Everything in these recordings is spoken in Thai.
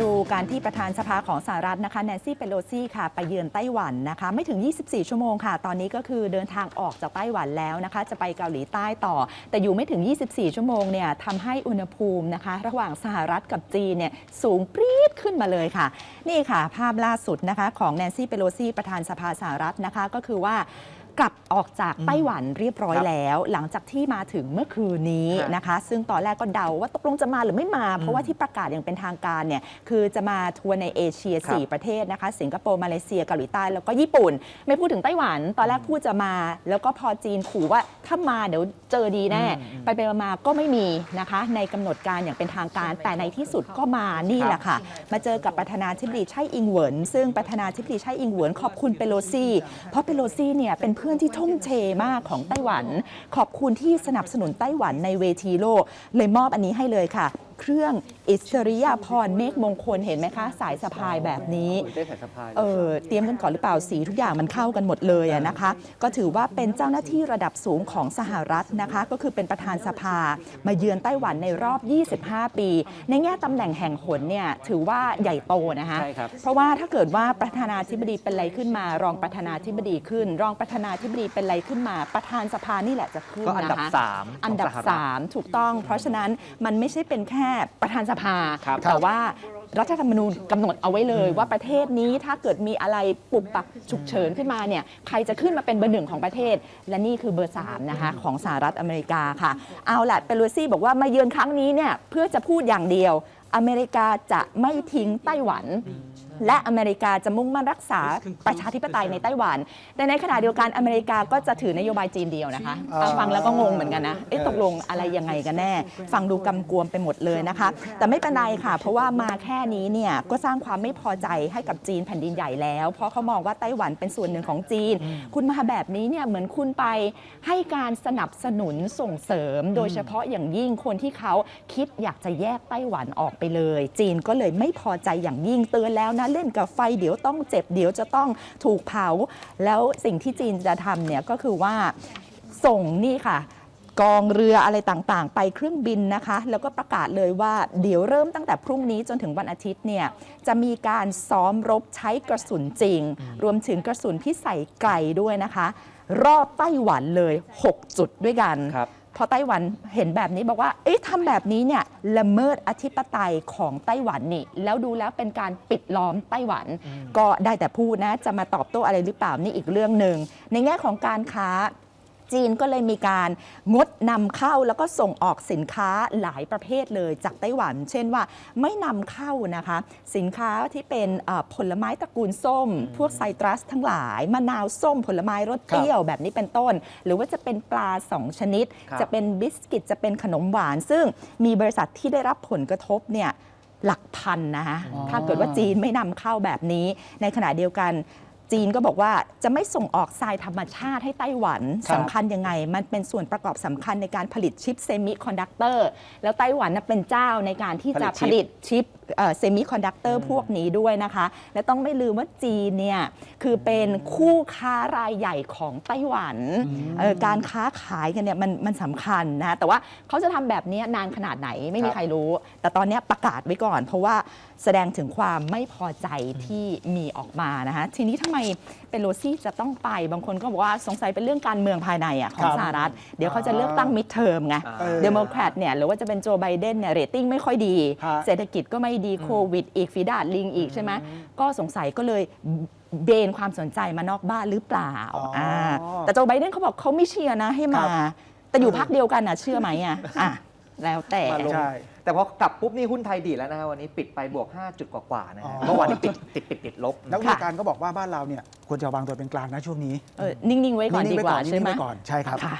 ดูการที่ประธานสภาของสหรัฐนะคะแนนซี่เปโลซี่ค่ะ ไปเยือนไต้หวันนะคะ ไม่ถึง 24 ชั่วโมงค่ะ ตอนนี้ก็คือเดินทางออกจากไต้หวันแล้วนะคะ จะไปเกาหลีใต้ต่อ แต่อยู่ไม่ถึง 24 ชั่วโมงเนี่ยทำให้อุณหภูมินะคะ ระหว่างสหรัฐกับจีนเนี่ยสูงปรี๊ดขึ้นมาเลยค่ะ นี่ค่ะ ภาพล่าสุดนะคะของแนนซี่เปโลซี่ประธานสภาสหรัฐนะคะก็คือว่า กลับออกจากไต้หวันเรียบร้อยครับแล้ว หลังจากที่มาถึงเมื่อคืนนี้ฮะนะคะ ซึ่งตอนแรกก็เดาว่าตกลงจะมาหรือไม่มา เพราะว่าที่ประกาศอย่างเป็นทางการเนี่ยคือจะมาทัวร์ในเอเชียครับ4ประเทศนะคะ สิงคโปร์มาเลเซียเกาหลีใต้แล้วก็ญี่ปุ่น ไม่พูดถึงไต้หวัน ตอนแรกพูดจะมา แล้วก็พอจีนขู่ว่า ถ้ามาเดี๋ยวเจอดีแน่ ไปไปๆมาๆก็ไม่มีนะคะ ในกำหนดการอย่างเป็นทางการ แต่ในที่สุดก็มานี่แหละค่ะ มาเจอกับประธานาธิบดีไช่อิงเหวินซึ่งประธานาธิบดีไช่อิงเหวินขอบคุณเปโลซี่ เพราะเปโลซี่เนี่ยเป็นเพื่อนที่ทุ่มเทมากของไต้หวัน ขอบคุณที่สนับสนุนไต้หวันในเวทีโลก เลยมอบอันนี้ให้เลยค่ะ เครื่องอิสริยาภรณ์เมฆมงคลเห็นไหมคะ สายสะพายแบบนี้โอ้ยได้สายสะพายเออเตรียมกันก่อนหรือเปล่าสีทุกอย่างมันเข้ากันหมดเลยอะนะคะ ก็ถือว่าเป็นเจ้าหน้าที่ระดับสูงของสหรัฐนะคะ ก็คือเป็นประธานสภา มาเยือนไต้หวันในรอบ 25 ปี ในแง่ตำแหน่งแห่งหนเนี่ยถือว่าใหญ่โตนะคะใช่ครับเพราะว่าถ้าเกิดว่าประธานาธิบดีเป็นอะไรขึ้นมา รองประธานาธิบดีขึ้น รองประธานาธิบดีเป็นอะไรขึ้นมา ประธานสภานี่แหละจะขึ้นก็อันดับนะคะสามของอันดับสหรัฐ3ถูกต้อง เพราะฉะนั้นมันไม่ใช่เป็นแค่ประธานสภา ครับ แต่ว่ารัฐธรรมนูญกำหนดเอาไว้เลย ว่าประเทศนี้ถ้าเกิดมีอะไรปุบปับฉุกเฉินขึ้นมาเนี่ยใครจะขึ้นมาเป็นเบอร์หนึ่งของประเทศ และนี่คือเบอร์3นะคะของสหรัฐอเมริกาค่ะ เอาละเปโลซี่บอกว่ามาเยือนครั้งนี้เนี่ยเพื่อจะพูดอย่างเดียว อเมริกาจะไม่ทิ้งไต้หวัน และอเมริกาจะมุ่งมั่นรักษาประชาธิปไตยในไต้หวัน แต่ในขณะเดียวกันอเมริกาก็จะถือนโยบายจีนเดียวนะคะเอาฟังแล้วก็งงเหมือนกันนะเอ๊ะตกลงอะไรยังไงกันแน่ ฟังดูกำกวมไปหมดเลยนะคะ แต่ไม่เป็นไรค่ะ เพราะว่ามาแค่นี้เนี่ยก็สร้างความไม่พอใจให้กับจีนแผ่นดินใหญ่แล้ว เพราะเขามองว่าไต้หวันเป็นส่วนหนึ่งของจีน คุณมาแบบนี้เนี่ยเหมือนคุณไปให้การสนับสนุนส่งเสริม โดยเฉพาะอย่างยิ่งคนที่เขาคิดอยากจะแยกไต้หวันออกไปเลย จีนก็เลยไม่พอใจอย่างยิ่งเตือนแล้วนะเล่นกับไฟเดี๋ยวต้องเจ็บเดี๋ยวจะต้องถูกเผา แล้วสิ่งที่จีนจะทำเนี่ยก็คือว่าส่งนี่ค่ะกองเรืออะไรต่างๆ ไปเครื่องบินนะคะ แล้วก็ประกาศเลยว่าเดี๋ยวเริ่มตั้งแต่พรุ่งนี้จนถึงวันอาทิตย์เนี่ยจะมีการซ้อมรบใช้กระสุนจริง รวมถึงกระสุนที่ใส่ไกลด้วยนะคะ รอบไต้หวันเลย 6 จุดด้วยกันครับ พอไต้หวันเห็นแบบนี้บอกว่าเอ๊ะทำแบบนี้เนี่ยละเมิดอธิปไตยของไต้หวันนี่ แล้วดูแล้วเป็นการปิดล้อมไต้หวัน ก็ได้แต่พูดนะ จะมาตอบโต้อะไรหรือเปล่านี่อีกเรื่องหนึ่งในแง่ของการค้า จีนก็เลยมีการงดนำเข้าแล้วก็ส่งออกสินค้าหลายประเภทเลยจากไต้หวัน เช่นว่าไม่นำเข้านะคะ สินค้าที่เป็นเอ่อผลไม้ตระกูลส้ม พวกไซตรัสทั้งหลายมะนาวส้มผลไม้รสเปรี้ยวแบบนี้เป็นต้น หรือว่าจะเป็นปลาสองชนิดครับจะเป็นบิสกิตจะเป็นขนมหวาน ซึ่งมีบริษัทที่ได้รับผลกระทบเนี่ยหลักพันนะคะอ๋อถ้าเกิดว่าจีนไม่นำเข้าแบบนี้ ในขณะเดียวกัน จีนก็บอกว่าจะไม่ส่งออกทรายธรรมชาติให้ไต้หวันครับ สำคัญยังไง มันเป็นส่วนประกอบสำคัญในการผลิตชิปเซมิคอนดักเตอร์แล้วไต้หวันน่ะเป็นเจ้าในการที่จะผผลิลิตตชิปเซมิคอนดักเตอร์พวกนี้ด้วยนะคะ และต้องไม่ลืมว่าจีนเนี่ยคือเป็นคู่ค้ารายใหญ่ของไต้หวันเอ่อการค้าขายกันเนี่ยมันมันสำคัญนะแต่ว่าเขาจะทำแบบนี้นานขนาดไหนไม่มีครับ ใครรู้ แต่ตอนเนี้ยประกาศไว้ก่อน เพราะว่าแสดงถึงความไม่พอใจที่มีออกมานะคะทีนี้ทำไมเปโลซี่จะต้องไป บางคนก็บอกว่าสงสัยเป็นเรื่องการเมืองภายในอะของครับสหรัฐ เดี๋ยวเขาจะเลือกตั้งมิดเทอมไงอ่าเออเดโมแครตเนี่ยหรือว่าจะเป็นโจไบเดนเนี่ยเรตติ้งไม่ค่อยดีฮะเศรษฐกิจก็ไม่ดีโควิดอีกฝีดาดลิงอีกใช่ไหมก็สงสัยก็เลยเบนความสนใจมานอกบ้านหรือเปล่าอ๋ออ่าแต่โจไบเดนเขาบอกเขาไม่เชียร์นะให้มาครับแต่อยู่พักเดียวกันอะเชื่อไหมอะอะ แล้วแต่ มาลงใช่ แต่พอกลับปุ๊บนี่หุ้นไทยดีดแล้วนะฮะวันนี้ปิดไปบวก 5 จุดกว่าๆนะอ๋ฮะอเมื่อวานนี้ปิดติดปิดติดลบ นักวิชาการก็บอกว่าบ้านเราเนี่ยควรจะวางตัวเป็นกลางนะช่วงนี้เออนิ่ง ๆ ไว้ก่อนนิ่ดีงๆกว่าไว้ใช่ไหมนิ่งๆว้ก่อนใช่ครับ ค่ะ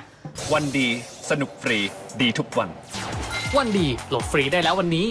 วันดีสนุกฟรีดีทุกวัน วันดีโหลดฟรีได้แล้ววันนี้